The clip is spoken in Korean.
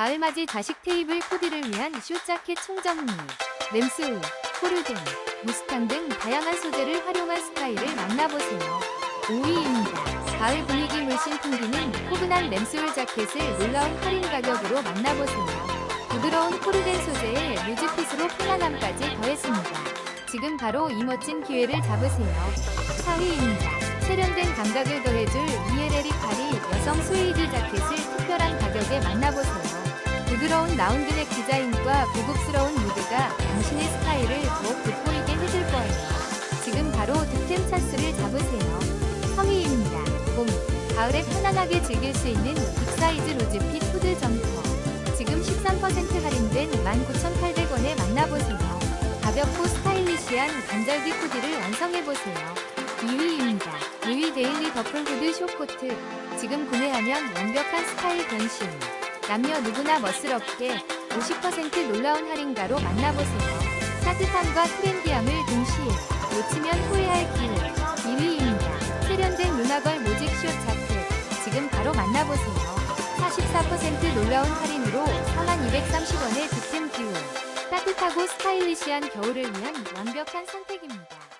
가을맞이 자식 테이블 코디를 위한 숏자켓 총정리, 램스울, 포르덴, 무스탕 등 다양한 소재를 활용한 스타일을 만나보세요. 5위입니다. 가을 분위기 물씬 풍기는 포근한 램스울 자켓을 놀라운 할인 가격으로 만나보세요. 부드러운 포르덴 소재에 루즈핏으로 편안함까지 더했습니다. 지금 바로 이 멋진 기회를 잡으세요. 4위입니다. 세련된 감각을 더해줄 ELL이 파리 여성 스웨이드 자켓을 특별한 가격에 만나보세요. 부드러운 라운드넥 디자인과 고급스러운 무드가 당신의 스타일을 더욱 돋보이게 해줄 거예요. 지금 바로 득템 찬스를 잡으세요. 성의입니다. 봄, 가을에 편안하게 즐길 수 있는 빅사이즈 로즈핏 후드 점퍼. 지금 13% 할인된 19,800원에 만나보세요. 가볍고 스타일리시한 간절기 코디를 완성해보세요. 2위입니다. 루이 데일리 더플 후드 쇼코트. 지금 구매하면 완벽한 스타일 변신. 남녀 누구나 멋스럽게 50% 놀라운 할인가로 만나보세요. 따뜻함과 트렌디함을 동시에 놓치면 후회할 기회. 2위입니다. 세련된 루나걸 모직 숏 자켓. 지금 바로 만나보세요. 44% 놀라운 할인으로 4230원의 득템 기회. 따뜻하고 스타일리시한 겨울을 위한 완벽한 선택입니다.